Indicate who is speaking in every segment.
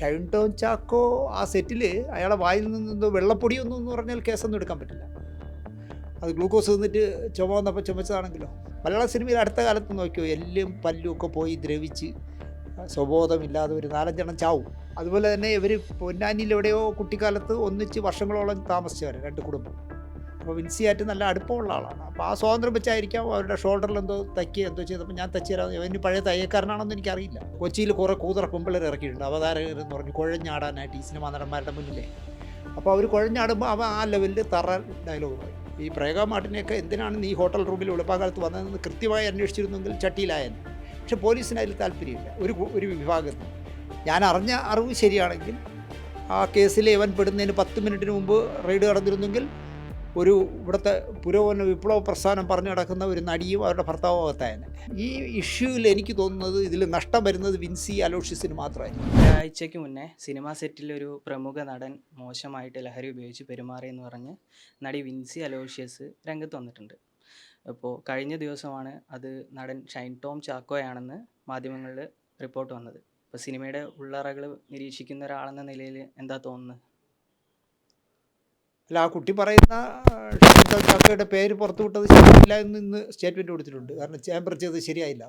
Speaker 1: ഷൈൻ ടോം ചാക്കോ ആ സെറ്റിൽ അയാളെ വായിൽ നിന്ന് വെള്ളപ്പൊടി ഒന്നും എന്ന് പറഞ്ഞാൽ കേസൊന്നും എടുക്കാൻ പറ്റില്ല. അത് ഗ്ലൂക്കോസ് തിന്നിട്ട് ചുമ വന്നപ്പോൾ ചുമച്ചതാണെങ്കിലോ? മലയാള സിനിമയിൽ അടുത്ത കാലത്ത് നോക്കിയോ? എല്ലും പല്ലും ഒക്കെ പോയി ദ്രവിച്ച് സ്വബോധമില്ലാതെ ഒരു നാലഞ്ചെണ്ണം ചാവും. അതുപോലെ തന്നെ ഇവർ പൊന്നാനിയിൽ എവിടെയോ കുട്ടിക്കാലത്ത് ഒന്നിച്ച് വർഷങ്ങളോളം താമസിച്ചവർ രണ്ട് കുടുംബം. അപ്പോൾ വിൻസിയായിട്ട് നല്ല അടുപ്പമുള്ള ആളാണ്. അപ്പോൾ ആ സ്വാതന്ത്ര്യം വെച്ചായിരിക്കാം അവരുടെ ഷോൾഡറിൽ എന്തോ തയ്ക്കുക എന്തോ ചെയ്തപ്പോൾ ഞാൻ തച്ചു തരാം ഇവന് പഴയ തയ്യക്കാരനാണെന്ന് എനിക്കറിയില്ല. കൊച്ചിയിൽ കുറേ കൂതറ പെമ്പിള്ളേർ ഇറക്കിയിട്ടുണ്ട്. അവതാരകർ എന്ന് പറഞ്ഞ് കുഴഞ്ഞാടാനായിട്ട് ഈ സിനിമാ നടന്മാരുടെ മുന്നിലേ. അപ്പോൾ അവർ കുഴഞ്ഞാടുമ്പോൾ അവ ആ ലെവലിൽ തറ ഡയലോഗ് പറയും. ഈ പ്രേഗ മാട്ടിനെയൊക്കെ എന്തിനാണ് നീ ഹോട്ടൽ റൂമിൽ വെളുപ്പാകാലത്ത് വന്നതെന്ന് കൃത്യമായി അന്വേഷിച്ചിരുന്നെങ്കിൽ ചട്ടിയിലായെന്ന്. പക്ഷെ പോലീസിന് അതിൽ താല്പര്യമില്ല. ഒരു ഒരു വിഭാഗത്തിന് ഞാൻ അറിഞ്ഞ അറിവ് ശരിയാണെങ്കിൽ ആ കേസിൽ ഇവൻ പെടുന്നതിന് പത്ത് മിനിറ്റിന് മുമ്പ് റെയ്ഡ് നടന്നിരുന്നെങ്കിൽ ഒരു ഇവിടുത്തെ പുരോഗമന വിപ്ലവ പ്രസ്ഥാനം പറഞ്ഞു നടക്കുന്ന ഒരു നടിയും അവരുടെ ഭർത്താവും അകത്തായനെ ഈ ഇഷ്യൂവിൽ എനിക്ക് തോന്നുന്നത് ഇതിൽ നഷ്ടം വരുന്നത് വിൻസി അലോഷ്യസിന് മാത്രമായിരിക്കും
Speaker 2: ഒരാഴ്ചയ്ക്ക് മുന്നേ സിനിമാ സെറ്റിൽ ഒരു പ്രമുഖ നടൻ മോശമായിട്ട് ലഹരി ഉപയോഗിച്ച് പെരുമാറിയെന്ന് പറഞ്ഞ് നടി വിൻസി അലോഷ്യസ് രംഗത്ത് വന്നിട്ടുണ്ട്. അപ്പോൾ കഴിഞ്ഞ ദിവസമാണ് അത് നടൻ ഷൈൻ ടോം ചാക്കോയാണെന്ന് മാധ്യമങ്ങളിൽ റിപ്പോർട്ട് വന്നത്. അപ്പോൾ സിനിമയുടെ ഉള്ളറകൾ നിരീക്ഷിക്കുന്ന ഒരാളെന്ന നിലയിൽ എന്താ തോന്നുന്നത്?
Speaker 1: അല്ല ആ കുട്ടി പറയുന്ന ടോം ചാക്കോയുടെ പേര് പുറത്തു വിട്ടത് ശരിയില്ല എന്ന് ഇന്ന് സ്റ്റേറ്റ്മെന്റ് കൊടുത്തിട്ടുണ്ട്. കാരണം ചേംബർ ചെയ്തത് ശരിയായില്ല.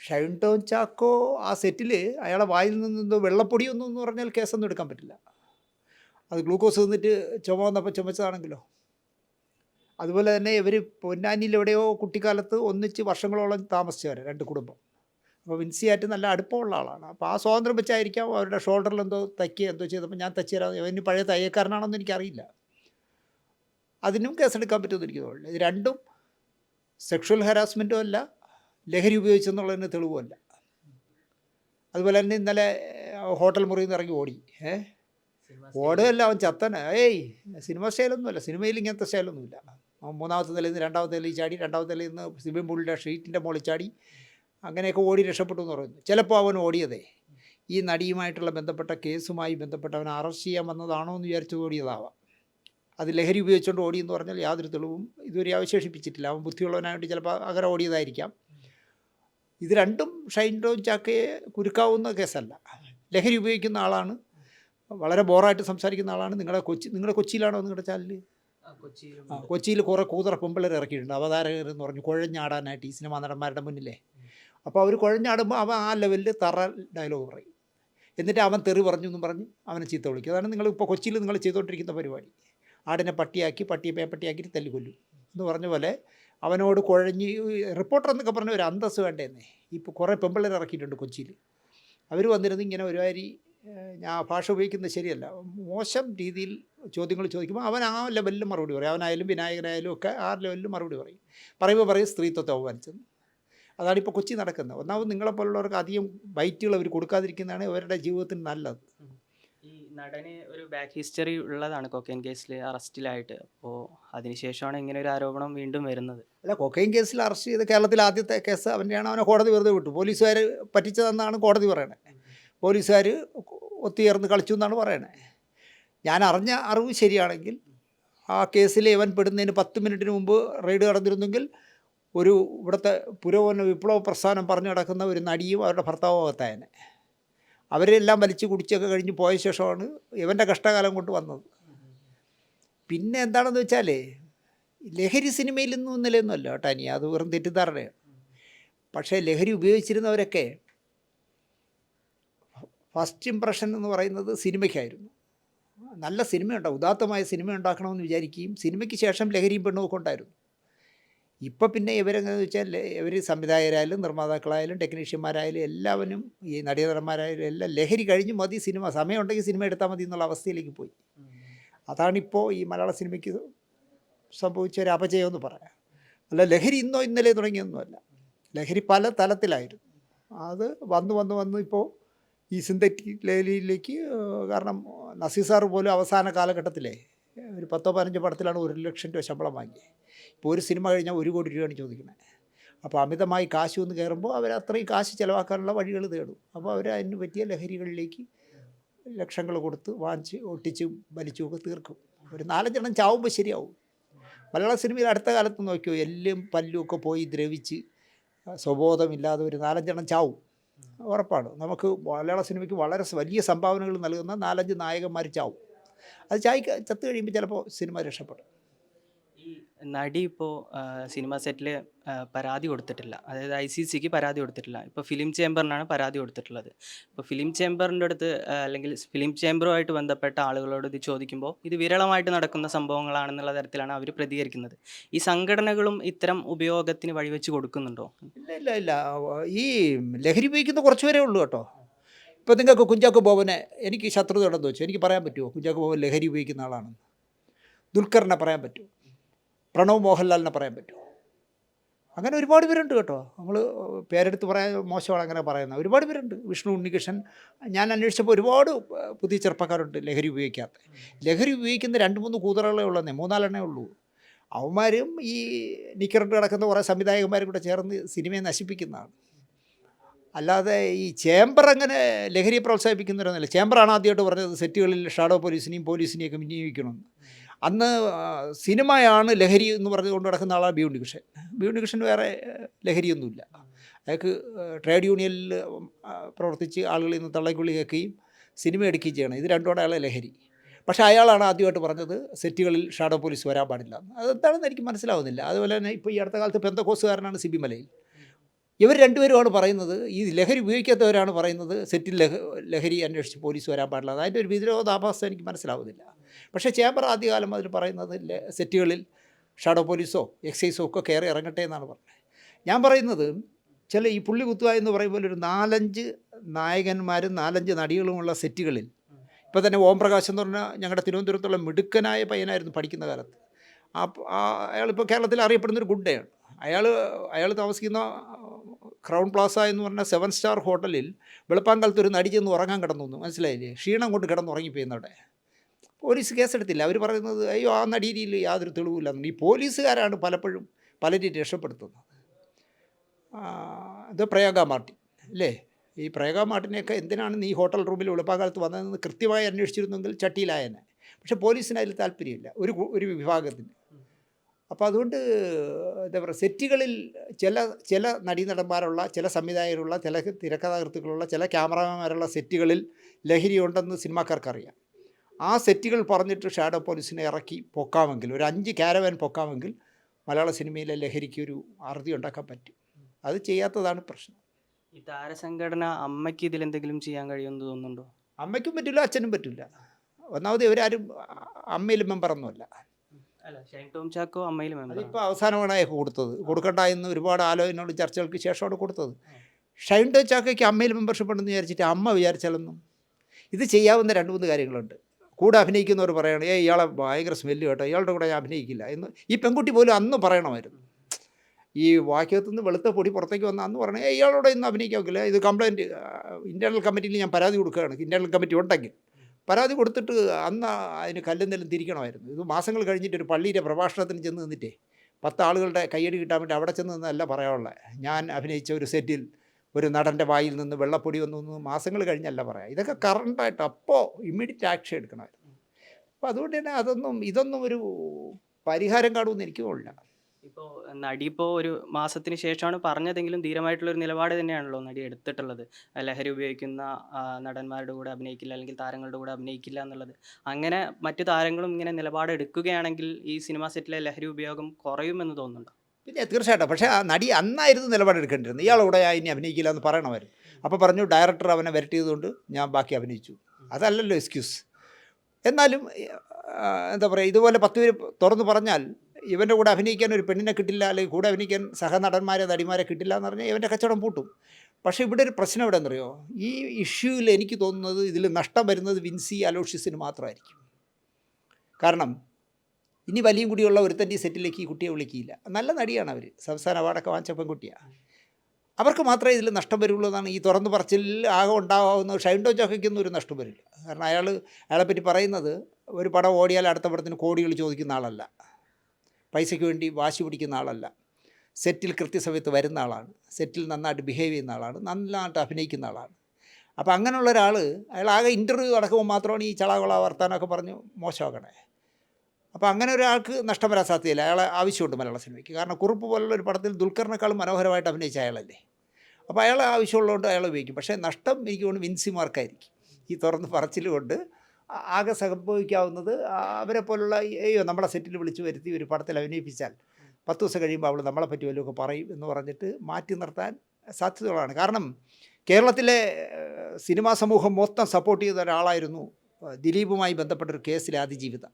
Speaker 1: ഷൈൻ ടോൺ ചാക്കോ ആ സെറ്റിൽ അയാളെ വായിൽ നിന്ന് എന്തോ വെള്ളപ്പൊടിയൊന്നും എന്ന് പറഞ്ഞാൽ കേസൊന്നും എടുക്കാൻ പറ്റില്ല. അത് ഗ്ലൂക്കോസ് തിന്നിട്ട് ചുമ വന്നപ്പോൾ ചുമച്ചതാണെങ്കിലോ? അതുപോലെ തന്നെ ഇവർ പൊന്നാനിയിൽ എവിടെയോ കുട്ടിക്കാലത്ത് ഒന്നിച്ച് വർഷങ്ങളോളം താമസിച്ചവരെ രണ്ട് കുടുംബം. അപ്പോൾ വിൻസിയായിട്ട് നല്ല അടുപ്പമുള്ള ആളാണ്. അപ്പോൾ ആ സ്വാതന്ത്ര്യം വെച്ചായിരിക്കാം അവരുടെ ഷോൾഡറിൽ എന്തോ തയ്ക്കുക എന്തോ ചെയ്തപ്പോൾ ഞാൻ തച്ചു തരാം. ഇനി പഴയ തയ്യക്കാരനാണെന്ന് എനിക്കറിയില്ല. അതിനും കേസെടുക്കാൻ പറ്റുമെന്ന് എനിക്ക് തോന്നുന്നു ഇത് രണ്ടും സെക്ഷൽ ഹരാസ്മെന്റും അല്ല ലഹരി ഉപയോഗിച്ചെന്നുള്ളതിന് തെളിവുമല്ല അതുപോലെ തന്നെ ഇന്നലെ ഹോട്ടൽ മുറിയിൽ നിന്ന് ഇറങ്ങി ഓടി. ഏ? ഓടുകയല്ല അവൻ ചത്തന. ഏയ് സിനിമ സ്റ്റൈലൊന്നുമല്ല സിനിമയിൽ ഇങ്ങനത്തെ സ്റ്റൈലൊന്നുമില്ല. അവൻ മൂന്നാമത്തെ നിലയിൽ നിന്ന് രണ്ടാമത്തെ നിലയിൽ ചാടി രണ്ടാമത്തെ നിലയിൽ നിന്ന് സ്വിമ്മിംഗ് പൂളിന്റെ ഷീറ്റിന്റെ മുകളിൽ ചാടി. അങ്ങനെയൊക്കെ ഓടി രക്ഷപ്പെട്ടു എന്ന് പറയുന്നു. ചിലപ്പോൾ അവൻ ഓടിയതേ. ഈ നടിയുമായിട്ടുള്ള ബന്ധപ്പെട്ട കേസുമായി ബന്ധപ്പെട്ട് അവൻ അറസ്റ്റ് ചെയ്യാൻ വന്നതാണോ എന്ന് വിചാരിച്ച് ഓടിയതാവാം. അത് ലഹരി ഉപയോഗിച്ചുകൊണ്ട് ഓടിയെന്ന് പറഞ്ഞാൽ യാതൊരു തെളിവും ഇതുവരെ അവശേഷിപ്പിച്ചിട്ടില്ല. അവൻ ബുദ്ധിയുള്ളവനായിട്ട് ചിലപ്പോൾ അങ്ങനെ ഓടിയതായിരിക്കാം. ഇത് രണ്ടും ഷൈൻ ടോം ചാക്കയെ കുരുക്കാവുന്ന കേസല്ല. ലഹരി ഉപയോഗിക്കുന്ന ആളാണ്. വളരെ ബോറായിട്ട് സംസാരിക്കുന്ന ആളാണ്. നിങ്ങളുടെ കൊച്ചി നിങ്ങളുടെ കൊച്ചിയിലാണോ നിങ്ങളുടെ ചാനൽ കൊച്ചിയിൽ കുറേ കൂതറ പെമ്പിളർ ഇറക്കിയിട്ടുണ്ട്. അവതാരകർ എന്ന് പറഞ്ഞ് കുഴഞ്ഞാടാനായിട്ട് ഈ സിനിമാ നടന്മാരുടെ മുന്നിലേ. അപ്പോൾ അവർ കുഴഞ്ഞാടുമ്പോൾ അവൻ ആ ലെവലിൽ തറ ഡയലോഗ് പറയും. എന്നിട്ട് അവൻ തെറി പറഞ്ഞു എന്നും പറഞ്ഞ് അവനെ ചീത്ത വിളിക്കും. അതാണ് നിങ്ങൾ ഇപ്പോൾ കൊച്ചിയിൽ നിങ്ങൾ ചെയ്തുകൊണ്ടിരിക്കുന്ന പരിപാടി. ആടിനെ പട്ടിയാക്കി പട്ടിയെ പേപ്പട്ടിയാക്കിയിട്ട് തല്ലിക്കൊല്ലും എന്ന് പറഞ്ഞ പോലെ അവനോട് കുഴഞ്ഞ് റിപ്പോർട്ടർ എന്നൊക്കെ പറഞ്ഞ ഒരു അന്തസ്സ് വേണ്ടേന്നേ. ഇപ്പോൾ കുറേ പെമ്പിള്ളേർ ഇറക്കിയിട്ടുണ്ട് കൊച്ചിയിൽ അവർ വന്നിരുന്ന് ഇങ്ങനെ ഒരുമാതിരി ഞാൻ ഭാഷ ഉപയോഗിക്കുന്നത് ശരിയല്ല. മോശം രീതിയിൽ ചോദ്യങ്ങൾ ചോദിക്കുമ്പോൾ അവൻ ആ ലെവലിൽ മറുപടി പറയും. അവനായാലും വിനായകനായാലും ഒക്കെ ആ ലെവലിൽ മറുപടി പറയും. പറയുമ്പോൾ പറയും സ്ത്രീത്വത്തെ അവമാനിച്ചെന്ന്. അതാണിപ്പോൾ കൊച്ചി നടക്കുന്നത്. ഒന്നാമത് നിങ്ങളെപ്പോലുള്ളവർക്ക് അധികം ബൈറ്റുകൾ അവർ കൊടുക്കാതിരിക്കുന്നതാണ് അവരുടെ ജീവിതത്തിന് നല്ലത്.
Speaker 2: ഈ നടന് ഒരു ബാക്ക് ഹിസ്റ്ററി ഉള്ളതാണ് കൊക്കൈൻ കേസിൽ അറസ്റ്റിലായിട്ട്. അപ്പോൾ അതിനുശേഷമാണ് ഇങ്ങനെ ഒരു ആരോപണം വീണ്ടും വരുന്നത്.
Speaker 1: അല്ല കൊക്കൈൻ കേസിൽ അറസ്റ്റ് ചെയ്ത് കേരളത്തിൽ ആദ്യത്തെ കേസ് അവന്റെയാണ് അവനെ കോടതി വെറുതെ വിട്ടു. പോലീസുകാർ പറ്റിച്ചതെന്നാണ് കോടതി പറയണത് പോലീസുകാർ ഒത്തുചേർന്ന് കളിച്ചു എന്നാണ് പറയണത് ഞാൻ അറിഞ്ഞ അറിവ് ശരിയാണെങ്കിൽ ആ കേസിൽ ഇവൻ പെടുന്നതിന് പത്ത് മിനിറ്റിന് മുമ്പ് റെയ്ഡ് നടന്നിരുന്നെങ്കിൽ ഒരു ഇവിടുത്തെ പുരോഗമന വിപ്ലവ പ്രസ്ഥാനം പറഞ്ഞു നടക്കുന്ന ഒരു നടിയും അവരുടെ ഭർത്താവും അകത്തായനെ അവരെല്ലാം വലിച്ചു കുടിച്ചൊക്കെ കഴിഞ്ഞ് പോയ ശേഷമാണ് ഇവന്റെ കഷ്ടകാലം കൊണ്ട് വന്നത്. പിന്നെ എന്താണെന്ന് വെച്ചാൽ ലഹരി സിനിമയിൽ നിന്നും അല്ല കേട്ടോ അനി അത് വെറും തെറ്റിദ്ധാരണയാണ്. പക്ഷേ ലഹരി ഉപയോഗിച്ചിരുന്നവരൊക്കെ ഫസ്റ്റ് ഇമ്പ്രഷൻ എന്ന് പറയുന്നത് സിനിമയ്ക്കായിരുന്നു. നല്ല സിനിമ ഉണ്ടാവും ഉദാത്തമായ സിനിമ ഉണ്ടാക്കണമെന്ന് വിചാരിക്കുകയും സിനിമയ്ക്ക് ശേഷം ലഹരിയും പെണ്ണുമൊക്കെ ഉണ്ടായിരുന്നു. ഇപ്പം പിന്നെ ഇവരെങ്ങനെയെന്ന് വെച്ചാൽ ഇവർ സംവിധായകരായാലും നിർമ്മാതാക്കളായാലും ടെക്നീഷ്യന്മാരായാലും എല്ലാവരും ഈ നടീനടന്മാരായാലും എല്ലാം ലഹരി കഴിഞ്ഞ് മതി സിനിമ സമയമുണ്ടെങ്കിൽ സിനിമ എടുത്താൽ മതി എന്നുള്ള അവസ്ഥയിലേക്ക് പോയി. അതാണിപ്പോൾ ഈ മലയാള സിനിമയ്ക്ക് സംഭവിച്ച ഒരു അപജയം എന്ന് പറയാം. അല്ല ലഹരി ഇന്നോ ഇന്നലെ തുടങ്ങിയൊന്നുമല്ല. ലഹരി പല തലത്തിലായിരുന്നു. അത് വന്ന് വന്ന് വന്ന് ഇപ്പോൾ ഈ സിന്തറ്റിക് ലഹരിയിലേക്ക് കാരണം നസീർ സാർ പോലും അവസാന കാലഘട്ടത്തിലെ ഒരു പത്തോ പതിനഞ്ചോ പടത്തിലാണ് ഒരു ലക്ഷം രൂപ ശമ്പളം വാങ്ങിയത്. ഇപ്പോൾ ഒരു സിനിമ കഴിഞ്ഞാൽ ഒരു കോടി രൂപയാണ് ചോദിക്കുന്നത്. അപ്പോൾ അമിതമായി കാശ് വന്ന് കയറുമ്പോൾ അവർ അത്രയും കാശ് ചിലവാക്കാനുള്ള വഴികൾ തേടും. അപ്പോൾ അവർ അതിന് പറ്റിയ ലഹരികളിലേക്ക് ലക്ഷങ്ങൾ കൊടുത്ത് വാങ്ങിച്ച് ഒട്ടിച്ച് വലിച്ചും ഒക്കെ തീർക്കും. ഒരു നാലഞ്ചെണ്ണം ചാവുമ്പോൾ ശരിയാവും. മലയാള സിനിമയിൽ അടുത്ത കാലത്ത് നോക്കിയോ എല്ലാം പല്ലും ഒക്കെ പോയി ദ്രവിച്ച് സ്വബോധമില്ലാതെ ഒരു നാലഞ്ചെണ്ണം ചാവും. ഉറപ്പാണ്. നമുക്ക് മലയാള സിനിമയ്ക്ക് വളരെ വലിയ സംഭാവനകൾ നൽകുന്ന നാലഞ്ച് നായകന്മാർ ചാവും. അത് ചായി ചത്തു കഴിയുമ്പോൾ ചിലപ്പോൾ സിനിമ രക്ഷപ്പെടും.
Speaker 2: ഈ നടി ഇപ്പോൾ സിനിമ സെറ്റിൽ പരാതി കൊടുത്തിട്ടില്ല. അതായത് ഐ സി സിക്ക് പരാതി കൊടുത്തിട്ടില്ല. ഇപ്പോൾ ഫിലിം ചേംബറിനാണ് പരാതി കൊടുത്തിട്ടുള്ളത്. ഇപ്പോൾ ഫിലിം ചേംബറിന്റെ അടുത്ത് അല്ലെങ്കിൽ ഫിലിം ചേംബറുമായിട്ട് ബന്ധപ്പെട്ട ആളുകളോട് ഇത് ചോദിക്കുമ്പോൾ ഇത് വിരളമായിട്ട് നടക്കുന്ന സംഭവങ്ങളാണെന്നുള്ള തരത്തിലാണ് അവർ പ്രതികരിക്കുന്നത്. ഈ സംഘടനകളും ഇത്തരം ഉപയോഗത്തിന് വഴിവെച്ച് കൊടുക്കുന്നുണ്ടോ?
Speaker 1: ഇല്ല ഇല്ല ഇല്ല. ഈ ലഹരി ഉപയോഗിക്കുന്ന കുറച്ച് പേരേ ഉള്ളൂ കേട്ടോ. ഇപ്പോൾ നിങ്ങൾക്ക് കുഞ്ചാക്കോ ബോബനെ എനിക്ക് ശത്രുത ഉണ്ടെന്ന് വെച്ചു എനിക്ക് പറയാൻ പറ്റുമോ? കുഞ്ചാക്കോ ബോബൻ ലഹരി ഉപയോഗിക്കുന്ന ആളാണെന്ന് ദുൽഖറിനെ പറയാൻ പറ്റുമോ? പ്രണവ് മോഹൻലാലിനെ പറയാൻ പറ്റുമോ? അങ്ങനെ ഒരുപാട് പേരുണ്ട് കേട്ടോ. നമ്മൾ പേരെടുത്ത് പറയാൻ മോശമാണ് അങ്ങനെ പറയുന്നത്. ഒരുപാട് പേരുണ്ട്. വിഷ്ണു ഉണ്ണികൃഷ്ണൻ. ഞാൻ അന്വേഷിച്ചപ്പോൾ ഒരുപാട് പുതിയ ചെറുപ്പക്കാരുണ്ട് ലഹരി ഉപയോഗിക്കാത്ത. ലഹരി ഉപയോഗിക്കുന്ന രണ്ട് മൂന്ന് കൂതറകളെ ഉള്ളന്നേ മൂന്നാലെണ്ണേ ഉള്ളൂ. അവന്മാരും ഈ നിക്കറിട്ട് കിടക്കുന്ന കുറേ സംവിധായകന്മാരും കൂടെ ചേർന്ന് സിനിമയെ നശിപ്പിക്കുന്നതാണ്. അല്ലാതെ ഈ ചേംബർ അങ്ങനെ ലഹരിയെ പ്രോത്സാഹിപ്പിക്കുന്നവരൊന്നുമില്ല. ചേംബറാണ് ആദ്യമായിട്ട് പറഞ്ഞത് സെറ്റുകളിൽ ഷാഡോ പോലീസിനെയും പോലീസിനെയൊക്കെ വിനിയോഗിക്കണമെന്ന്. അന്ന് സിനിമയാണ് ലഹരി എന്ന് പറഞ്ഞ് കൊണ്ട് നടക്കുന്ന ആളാണ് ബി ഉണ്ണികൃഷ്ണൻ ബി ഉണ്ണികൃഷ്ണൻ വേറെ ലഹരിയൊന്നുമില്ല. അയാൾക്ക് ട്രേഡ് യൂണിയനിൽ പ്രവർത്തിച്ച് ആളുകളിൽ നിന്ന് തള്ളക്കുള്ളി കേൾക്കുകയും സിനിമ എടുക്കുകയും ചെയ്യണം. ഇത് രണ്ടോടെ അയാളെ ലഹരി. പക്ഷേ അയാളാണ് ആദ്യമായിട്ട് പറഞ്ഞത് സെറ്റുകളിൽ ഷാഡോ പോലീസ് വരാൻ പാടില്ല. അതെന്താണെന്ന് എനിക്ക് മനസ്സിലാവുന്നില്ല. അതുപോലെ തന്നെ ഇപ്പോൾ ഈ അടുത്ത കാലത്ത് പെന്തക്കോസുകാരനാണ് സിബി മലയിൽ ഇവർ രണ്ടുപേരുമാണ് പറയുന്നത്. ഈ ലഹരി ഉപയോഗിക്കാത്തവരാണ് പറയുന്നത്. സെറ്റിൽ ലഹ ലഹരി അന്വേഷിച്ച് പോലീസ് വരാൻ പാടില്ല. അതിന്റെ ഒരു വിരോധാഭാസ എനിക്ക് മനസ്സിലാവുന്നില്ല. പക്ഷേ ചേംബർ ആദ്യകാലം അതിൽ പറയുന്നത് സെറ്റുകളിൽ ഷാഡോ പോലീസോ എക്സൈസോ ഒക്കെ കയറി ഇറങ്ങട്ടെ എന്നാണ് പറഞ്ഞത്. ഞാൻ പറയുന്നത് ചില ഈ പുള്ളി കുത്തുക എന്ന് പറയുമ്പോൾ ഒരു നാലഞ്ച് നായകന്മാരും നാലഞ്ച് നടികളുമുള്ള സെറ്റുകളിൽ ഇപ്പോൾ തന്നെ ഓം പ്രകാശ് എന്ന് പറഞ്ഞാൽ ഞങ്ങളുടെ തിരുവനന്തപുരത്തുള്ള മിടുക്കനായ പയ്യനായിരുന്നു പഠിക്കുന്ന കാലത്ത്. ആ അയാളിപ്പോൾ കേരളത്തിൽ അറിയപ്പെടുന്നൊരു ഗുഡ്ഡയാണ് അയാൾ അയാൾ താമസിക്കുന്ന ക്രൗൺ പ്ലാസ എന്ന് പറഞ്ഞ സെവൻ സ്റ്റാർ ഹോട്ടലിൽ വെളുപ്പാങ്കാലത്ത് ഒരു നടി ചെന്ന് ഉറങ്ങാൻ കിടന്നു മനസ്സിലായില്ലേ? ക്ഷീണം കൊണ്ട് കിടന്ന് ഉറങ്ങിപ്പോയെന്നവിടെ പോലീസ് കേസെടുത്തില്ല. അവർ പറയുന്നത് അയ്യോ ആ നടിയിൽ യാതൊരു തെളിവില്ല ഈ പോലീസുകാരാണ് പലപ്പോഴും പലരെയും രക്ഷപ്പെടുത്തുന്നത്. ഇത് പ്രയാഗ മാർട്ടിൻ അല്ലേ? ഈ പ്രയാഗ മാർട്ടിനെയൊക്കെ എന്തിനാണ് നീ ഹോട്ടൽ റൂമിൽ വെളുപ്പാകാലത്ത് വന്നതെന്ന് കൃത്യമായി അന്വേഷിച്ചിരുന്നെങ്കിൽ ചട്ടിയിലായനെ. പക്ഷേ പോലീസിന് അതിൽ താല്പര്യമില്ല. ഒരു ഒരു വിഭാഗത്തിന്. അപ്പോൾ അതുകൊണ്ട് എന്താ പറയുക സെറ്റുകളിൽ ചില ചില നടീനടന്മാരുള്ള ചില സംവിധായകരുള്ള ചില തിരക്കഥാകൃത്തുക്കളുള്ള ചില ക്യാമറമാരുള്ള സെറ്റുകളിൽ ലഹരി ഉണ്ടെന്ന് സിനിമാക്കാർക്കറിയാം. ആ സെറ്റുകൾ പറഞ്ഞിട്ട് ഷാഡോ പോലീസിനെ ഇറക്കി പൊക്കാമെങ്കിൽ ഒരു അഞ്ച് ക്യാരവൻ പൊക്കാമെങ്കിൽ മലയാള സിനിമയിലെ ലഹരിക്ക് ഒരു അറുതി ഉണ്ടാക്കാൻ പറ്റും. അത് ചെയ്യാത്തതാണ് പ്രശ്നം.
Speaker 2: ഈ താരസംഘടന അമ്മയ്ക്ക് ഇതിലെന്തെങ്കിലും ചെയ്യാൻ കഴിയുമെന്ന് തോന്നുന്നുണ്ടോ?
Speaker 1: അമ്മയ്ക്കും പറ്റില്ല അച്ഛനും പറ്റില്ല. ഒന്നാമത് ഇവരാരും അമ്മയിലും മെമ്പറൊന്നുമല്ല.
Speaker 2: അല്ല ഷൈൻ ടോം ചാക്കോ അമ്മയിൽ
Speaker 1: അതിപ്പോൾ അവസാനമാണ് അയാൾക്ക് കൊടുത്തത്. കൊടുക്കണ്ട എന്ന് ഒരുപാട് ആലോചനകളും ചർച്ചകൾക്ക് ശേഷമാണ് കൊടുത്തത്. ഷൈൻ ടോം ചാക്കയ്ക്ക് അമ്മയിൽ മെമ്പർഷിപ്പ് ഉണ്ടെന്ന് വിചാരിച്ചിട്ട് അമ്മ വിചാരിച്ചാലൊന്നും ഇത് ചെയ്യാവുന്ന രണ്ട് മൂന്ന് കാര്യങ്ങളുണ്ട്. കൂടെ അഭിനയിക്കുന്നവർ പറയണം ഏ ഇയാളെ ഭയങ്കര സ്മെല്ല് കേട്ടോ. ഇയാളുടെ കൂടെ ഞാൻ അഭിനയിക്കില്ല. എന്ന് ഈ പെൺകുട്ടി പോലും അന്ന് പറയണമായിരുന്നു. ഈ വാക്യത്തിൽ നിന്ന് വെളുത്ത പൊടി പുറത്തേക്ക് വന്ന അന്ന് പറയണേ ഇയാളോടെ ഇന്ന് അഭിനയിക്കാൻ ഇത് കംപ്ലയിന്റ് ഇന്റേർണൽ കമ്മിറ്റിയിൽ ഞാൻ പരാതി കൊടുക്കുകയാണ്. ഇന്റേർണൽ കമ്മിറ്റി ഉണ്ടെങ്കിൽ. പരാതി കൊടുത്തിട്ട് അന്ന് അതിന് കല്ലെന്തെങ്കിലും തിരിക്കണമായിരുന്നു. ഇത് മാസങ്ങൾ കഴിഞ്ഞിട്ട് ഒരു പള്ളിയിലെ പ്രഭാഷണത്തിന് ചെന്ന് നിന്നിട്ടേ പത്ത് ആളുകളുടെ കയ്യടി കിട്ടാൻ വേണ്ടി അവിടെ ചെന്ന് നിന്നല്ല പറയാനുള്ളത് ഞാൻ അഭിനയിച്ച ഒരു സെറ്റിൽ ഒരു നടന്റെ വായിൽ നിന്ന് വെള്ളപ്പൊടി വന്നു മാസങ്ങൾ കഴിഞ്ഞല്ല പറയാം. ഇതൊക്കെ കറണ്ടായിട്ട് അപ്പോൾ ഇമ്മീഡിയറ്റ് ആക്ഷൻ എടുക്കണമായിരുന്നു. അപ്പോൾ അതുകൊണ്ട് തന്നെ അതൊന്നും ഇതൊന്നും ഒരു പരിഹാരം കാണുമെന്ന് എനിക്ക് തോന്നില്ല
Speaker 2: ഇപ്പോൾ നടി ഇപ്പോൾ ഒരു മാസത്തിന് ശേഷമാണ് പറഞ്ഞതെങ്കിലും ധീരമായിട്ടുള്ള ഒരു നിലപാട് തന്നെയാണല്ലോ നടി എടുത്തിട്ടുള്ളത്. ലഹരി ഉപയോഗിക്കുന്ന നടന്മാരുടെ കൂടെ അഭിനയിക്കില്ല അല്ലെങ്കിൽ താരങ്ങളുടെ കൂടെ അഭിനയിക്കില്ല എന്നുള്ളത്. അങ്ങനെ മറ്റു താരങ്ങളും ഇങ്ങനെ നിലപാട് എടുക്കുകയാണെങ്കിൽ ഈ സിനിമാ സെറ്റിലെ ലഹരി ഉപയോഗം കുറയുമെന്ന് തോന്നുന്നുണ്ടോ?
Speaker 1: പിന്നെ തീർച്ചയായിട്ടും. പക്ഷേ ആ നടി അന്നായിരുന്നു നിലപാടെടുക്കേണ്ടിരുന്നത്. ഇയാൾ ഞാൻ ഇനി അഭിനയിക്കില്ല എന്ന് പറയണമായിരുന്നു അപ്പോൾ പറഞ്ഞു ഡയറക്ടർ അവനെ വരട്ടിയതുകൊണ്ട് ഞാൻ ബാക്കി അഭിനയിച്ചു. അതല്ലല്ലോ എക്സ്ക്യൂസ്. എന്നാലും എന്താ പറയുക ഇതുപോലെ പത്ത് പേര് തുറന്ന് പറഞ്ഞാൽ ഇവന്റെ കൂടെ അഭിനയിക്കാൻ ഒരു പെണ്ണിനെ കിട്ടില്ല അല്ലെങ്കിൽ കൂടെ അഭിനയിക്കാൻ സഹനടന്മാരെ നടിമാരെ കിട്ടില്ല എന്ന് പറഞ്ഞാൽ ഇവന്റെ കച്ചവടം പൂട്ടും. പക്ഷേ ഇവിടെ ഒരു പ്രശ്നം എവിടെ എന്നറിയോ ഈ ഇഷ്യൂവിൽ എനിക്ക് തോന്നുന്നത് ഇതിൽ നഷ്ടം വരുന്നത് വിൻസി അലോഷ്യസിന് മാത്രമായിരിക്കും. കാരണം ഇനി വലിയും കൂടിയുള്ള ഒരു ഈ സെറ്റിലേക്ക് ഈ കുട്ടിയെ വിളിക്കില്ല നല്ല നടിയാണ് അവർ സംസ്ഥാന അവാർഡൊക്കെ വാങ്ങിച്ച പെൺകുട്ടിയാണ് അവർക്ക് മാത്രമേ ഇതിൽ നഷ്ടം വരുള്ളൂ എന്നാണ് ഈ തുറന്നു പറച്ചിൽ ആകെ ഉണ്ടാകുന്ന ഷൈൻഡോ ഒരു നഷ്ടം വരില്ല. കാരണം അയാൾ അയാളെപ്പറ്റി പറയുന്നത് ഒരു പടം ഓടിയാൽ അടുത്ത പടത്തിന് കോടികൾ ചോദിക്കുന്ന ആളല്ല. പൈസയ്ക്ക് വേണ്ടി വാശി പിടിക്കുന്ന ആളല്ല. സെറ്റിൽ കൃത്യസമയത്ത് വരുന്ന ആളാണ്. സെറ്റിൽ നന്നായിട്ട് ബിഹേവ് ചെയ്യുന്ന ആളാണ്. നന്നായിട്ട് അഭിനയിക്കുന്ന ആളാണ്. അപ്പോൾ അങ്ങനെയുള്ള ഒരാൾ അയാൾ ആകെ ഇന്റർവ്യൂ നടക്കുമ്പോൾ മാത്രമാണ് ഈ ചളകൊള വർത്താനമൊക്കെ പറഞ്ഞ് മോശമാക്കണേ. അപ്പോൾ അങ്ങനെ ഒരാൾക്ക് നഷ്ടം വരാൻ സാധ്യതയില്ല. അയാളെ ആവശ്യമുണ്ട് മലയാള സിനിമയ്ക്ക്. കാരണം കുറുപ്പ് പോലുള്ള ഒരു പടത്തിൽ ദുൽഖറിനേക്കാളും മനോഹരമായിട്ട് അഭിനയിച്ച അയാളല്ലേ. അപ്പോൾ അയാളെ ആവശ്യമുള്ളതുകൊണ്ട് അയാൾ ഉപയോഗിക്കും. പക്ഷേ നഷ്ടം എനിക്ക് തോന്നുന്നു വിൻസിമാർക്കായിരിക്കും ഈ തുറന്ന് പറച്ചിൽ കൊണ്ട് ആ- ആകെ സംഭവിക്കാവുന്നത് അവരെ പോലുള്ള അയ്യോ നമ്മളെ സെറ്റിൽ വിളിച്ചു വരുത്തി ഒരു പടത്തിൽ അഭിനയിപ്പിച്ചാൽ പത്ത് ദിവസം കഴിയുമ്പോൾ അവൾ നമ്മളെ പറ്റി വല്ലതൊക്കെ പറയും എന്ന് പറഞ്ഞിട്ട് മാറ്റി നിർത്താൻ സാധ്യതകളാണ്. കാരണം കേരളത്തിലെ സിനിമാ സമൂഹം മൊത്തം സപ്പോർട്ട് ചെയ്ത ഒരാളായിരുന്നു ദിലീപുമായി ബന്ധപ്പെട്ടൊരു കേസിലെ അതിജീവിത.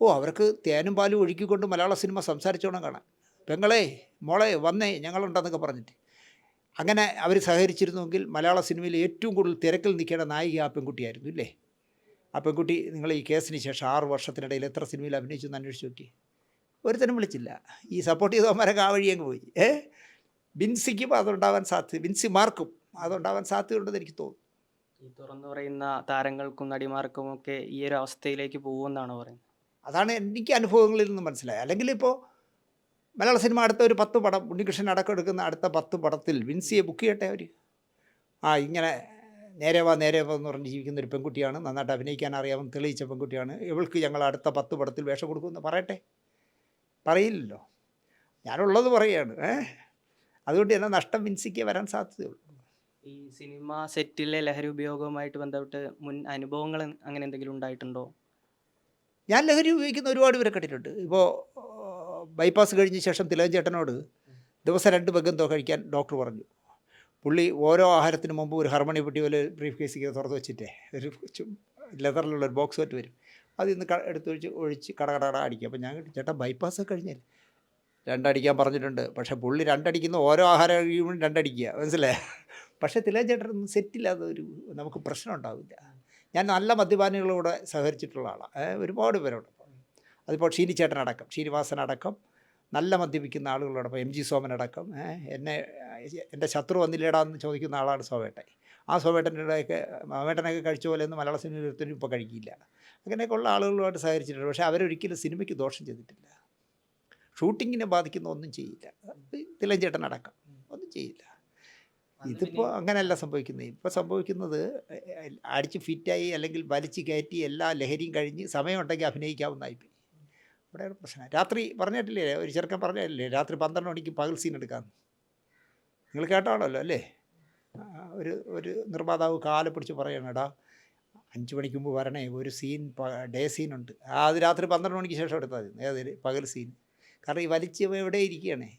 Speaker 1: ഓ അവർക്ക് തേനും പാലും ഒഴുക്കിക്കൊണ്ട് മലയാള സിനിമ സംസാരിച്ചോണം കാണാൻ. പെങ്ങളെ മോളെ വന്നേ ഞങ്ങളുണ്ടെന്നൊക്കെ പറഞ്ഞിട്ട്. അങ്ങനെ അവർ സഹകരിച്ചിരുന്നുവെങ്കിൽ മലയാള സിനിമയിൽ ഏറ്റവും കൂടുതൽ തിരക്കിൽ നിൽക്കേണ്ട നായിക ആ പെൺകുട്ടിയായിരുന്നു ഇല്ലേ? ആ പെൺകുട്ടി നിങ്ങൾ ഈ കേസിന് ശേഷം ആറ് വർഷത്തിനിടയിൽ എത്ര സിനിമയിൽ അഭിനയിച്ചു എന്ന് അന്വേഷിച്ച് നോക്കി. ഒരുത്തനും വിളിച്ചില്ല. ഈ സപ്പോർട്ട് ചെയ്തവന്മാരൊക്കെ ആ വഴി അങ്ങ് പോയി. ഏ? ബിൻസിക്കും അതുണ്ടാവാൻ സാധ്യത ബിൻസി മാർക്കും അതുണ്ടാവാൻ സാധ്യതയുണ്ടെന്ന് എനിക്ക് തോന്നുന്നു.
Speaker 2: ഈ തുറന്നു പറയുന്ന താരങ്ങൾക്കും നടിമാർക്കും ഒക്കെ ഈ ഒരു അവസ്ഥയിലേക്ക് പോകുമെന്നാണ് പറയുന്നത്?
Speaker 1: അതാണ് എനിക്ക് അനുഭവങ്ങളിൽ നിന്ന് മനസ്സിലായത്. അല്ലെങ്കിൽ ഇപ്പോൾ മലയാള സിനിമ അടുത്ത ഒരു പത്ത് പടം ഉണ്ണികൃഷ്ണൻ അടക്കം എടുക്കുന്ന അടുത്ത പത്ത് പടത്തിൽ വിൻസിയെ ബുക്ക് ചെയ്യട്ടെ അവർ ആ ഇങ്ങനെ നേരെ വാ നേരെ വാ എന്ന് പറഞ്ഞ് ജീവിക്കുന്ന ഒരു പെൺകുട്ടിയാണ്. നന്നായിട്ട് അഭിനയിക്കാൻ അറിയാവുന്ന തെളിയിച്ച പെൺകുട്ടിയാണ്. ഇവൾക്ക് ഞങ്ങൾ അടുത്ത പത്ത് പടത്തിൽ വേഷം കൊടുക്കുമെന്ന് പറയട്ടെ? പറയില്ലല്ലോ. ഞാനുള്ളത് പറയുകയാണ് ഏഹ് അതുകൊണ്ട് തന്നെ നഷ്ടം വിൻസിക്ക് വരാൻ സാധ്യതയുള്ളൂ.
Speaker 2: ഈ സിനിമ സെറ്റിലെ ലഹരി ഉപയോഗവുമായിട്ട് ബന്ധപ്പെട്ട് മുൻ അനുഭവങ്ങൾ അങ്ങനെ എന്തെങ്കിലും ഉണ്ടായിട്ടുണ്ടോ?
Speaker 1: ഞാൻ ലഹരി ഉപയോഗിക്കുന്ന ഒരുപാട് പേരെ കണ്ടിട്ടുണ്ട്. ഇപ്പോൾ ബൈപ്പാസ് കഴിഞ്ഞ ശേഷം തിലകൻ ചേട്ടനോട് ദിവസം രണ്ട് ബഗന്തോ കഴിക്കാൻ ഡോക്ടർ പറഞ്ഞു. പുള്ളി ഓരോ ആഹാരത്തിന് മുമ്പ് ഒരു ഹർമണി പെട്ടി പോലെ ബ്രീഫ് കേസിൽ തുറന്ന് വെച്ചിട്ടേ ഒരു ലെതറിലുള്ള ഒരു ബോക്സ് ആയിട്ട് വരും. അത് ഇന്ന് എടുത്ത് ഒഴിച്ച് ഒഴിച്ച് കട കട കട അടിക്കും. അപ്പോൾ ഞാൻ ചേട്ടാ ബൈപ്പാസ് കഴിഞ്ഞാൽ രണ്ടടിക്കാൻ പറഞ്ഞിട്ടുണ്ട്. പക്ഷേ പുള്ളി രണ്ടടിക്കുന്ന ഓരോ ആഹാരം കഴിയുമ്പോഴും രണ്ടടിക്കുക. മനസ്സിലായേ? പക്ഷേ തിലകൻ ചേട്ടനൊന്നും സെറ്റില്ലാതെ ഒരു നമുക്ക് പ്രശ്നം ഉണ്ടാവില്ല. ഞാൻ നല്ല മദ്യപാനികളോടെ സഹകരിച്ചിട്ടുള്ള ആളാണ് ഒരുപാട് പേരോട് അതിപ്പോൾ ഷീനി ചേട്ടനടക്കം ശ്രീനിവാസൻ അടക്കം നല്ല മദ്യപിക്കുന്ന ആളുകളോടൊപ്പം എം ജി സോമൻ അടക്കം എന്നെ എന്റെ ശത്രു വന്നില്ലേടാന്ന് ചോദിക്കുന്ന ആളാണ് സോവേട്ടൻ ആ സോവേട്ടന്റെയൊക്കെ മാവേട്ടനൊക്കെ കഴിച്ച പോലെ ഒന്നും മലയാള സിനിമയിൽ ഒരുത്തരും ഇപ്പോൾ കഴിക്കില്ല. അങ്ങനെയൊക്കെ ഉള്ള ആളുകളുമായിട്ട് സഹകരിച്ചിട്ടുണ്ട്. പക്ഷേ അവരൊരിക്കലും സിനിമയ്ക്ക് ദോഷം ചെയ്തിട്ടില്ല. ഷൂട്ടിങ്ങിനെ ബാധിക്കുന്ന ഒന്നും ചെയ്യില്ല. തിലഞ്ചേട്ടൻ അടക്കം ഒന്നും ചെയ്യില്ല. ഇതിപ്പോൾ അങ്ങനെയല്ല സംഭവിക്കുന്നത്. ഇപ്പോൾ സംഭവിക്കുന്നത് അടിച്ച് ഫിറ്റായി അല്ലെങ്കിൽ വലിച്ചു കയറ്റി എല്ലാ ലഹരിയും കഴിഞ്ഞ് സമയമുണ്ടെങ്കിൽ അഭിനയിക്കാവുന്നതായിപ്പോയി അവിടെയാണ് പ്രശ്നം. രാത്രി പറഞ്ഞിട്ടില്ലേ? ഒരു ചെറുക്കൻ പറഞ്ഞില്ലേ? രാത്രി പന്ത്രണ്ട് മണിക്ക് പകൽ സീൻ എടുക്കാമെന്ന്. നിങ്ങൾ കേട്ടാണല്ലോ അല്ലേ? ഒരു ഒരു നിർമ്മാതാവ് കാലെ പിടിച്ച് പറയണം എടാ അഞ്ച് മണിക്ക് മുമ്പ് വരണേ ഒരു സീൻ ഡേ സീനുണ്ട്. അത് രാത്രി പന്ത്രണ്ട് മണിക്ക് ശേഷം എടുത്താൽ മതി. ഏതൊരു പകൽ സീൻ. കാരണം ഈ വലിച്ച് എവിടെ ഇരിക്കുകയാണേ?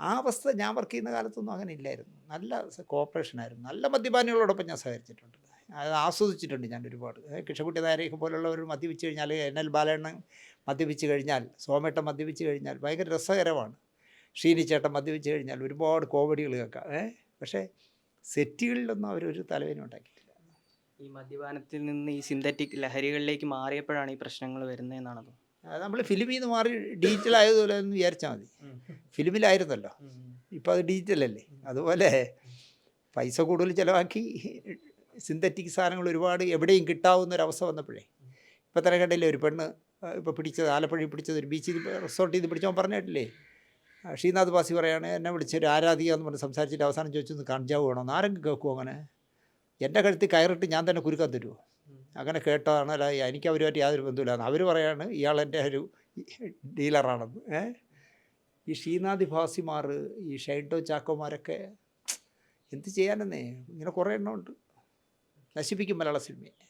Speaker 1: ആ അവസ്ഥ ഞാൻ വർക്ക് ചെയ്യുന്ന കാലത്തൊന്നും അങ്ങനെ ഇല്ലായിരുന്നു. നല്ല കോപ്പറേഷനായിരുന്നു നല്ല മദ്യപാനികളോടൊപ്പം ഞാൻ സഹകരിച്ചിട്ടുണ്ട്. അത് ആസ്വദിച്ചിട്ടുണ്ട് ഞാൻ ഒരുപാട്. കിഷക്കുട്ടി നായരെയൊക്കെ പോലുള്ളവർ മദ്യപിച്ച് കഴിഞ്ഞാൽ എൻ എൽ ബാലണ്ണൻ മദ്യപിച്ച് കഴിഞ്ഞാൽ സോമേട്ടൻ മദ്യപിച്ച് കഴിഞ്ഞാൽ ഭയങ്കര രസകരമാണ്. ഷീനിച്ചേട്ടൻ മദ്യപിച്ച് കഴിഞ്ഞാൽ ഒരുപാട് കോമഡികൾ കേൾക്കാം. ഏ? പക്ഷേ സെറ്റുകളിലൊന്നും അവരൊരു തലവേന ഉണ്ടാക്കിയിട്ടില്ല.
Speaker 2: ഈ മദ്യപാനത്തിൽ നിന്ന് ഈ സിന്തറ്റിക് ലഹരികളിലേക്ക് മാറിയപ്പോഴാണ് ഈ പ്രശ്നങ്ങൾ വരുന്നതെന്നാണ് എന്നാണ്
Speaker 1: നമ്മൾ ഫിലിമിൽ നിന്ന് മാറി ഡിജിറ്റൽ ആയതുപോലെ എന്ന് വിചാരിച്ചാൽ മതി. ഫിലിമിലായിരുന്നല്ലോ. ഇപ്പോൾ അത് ഡിജിറ്റൽ അല്ലേ? അതുപോലെ പൈസ കൂടുതൽ ചിലവാക്കി സിന്തറ്റിക് സാധനങ്ങൾ ഒരുപാട് എവിടെയും കിട്ടാവുന്ന ഒരു അവസ്ഥ വന്നപ്പോഴേ. ഇപ്പം തന്നെ കണ്ടില്ലേ ഒരു പെണ്ണ് ഇപ്പോൾ പിടിച്ചത് ആലപ്പുഴയിൽ പിടിച്ചത് ഒരു ബീച്ചിൽ റിസോർട്ടിൽ നിന്ന് പിടിച്ചവൻ പറഞ്ഞിട്ടില്ലേ? ശ്രീനാഥ് ബാസി പറയാണ് എന്നെ വിളിച്ച് ഒരു ആരാധിക എന്ന് പറഞ്ഞ് സംസാരിച്ചിട്ട് അവസാനം ചോദിച്ചു കഞ്ചാവ് വേണമെന്ന് ആരെങ്കിലും കേൾക്കുമോ അങ്ങനെ? എന്റെ കഴുത്തിൽ കയറിട്ട് ഞാൻ തന്നെ കുരുക്കാൻ തരുമോ അങ്ങനെ കേട്ടതാണ്. അല്ല എനിക്ക് അവരുമായിട്ട് യാതൊരു ബന്ധമില്ല അവർ പറയാണ് ഇയാൾ എന്റെ ഒരു ഡീലറാണെന്ന്. ഈ ശ്രീനാഥ് ഭാസിമാർ ഈ ഷൈൻഡോ ചാക്കോമാരൊക്കെ എന്ത് ചെയ്യാനെന്നേ? ഇങ്ങനെ കുറേ എണ്ണമുണ്ട് നശിപ്പിക്കും മലയാള സിനിമയെ.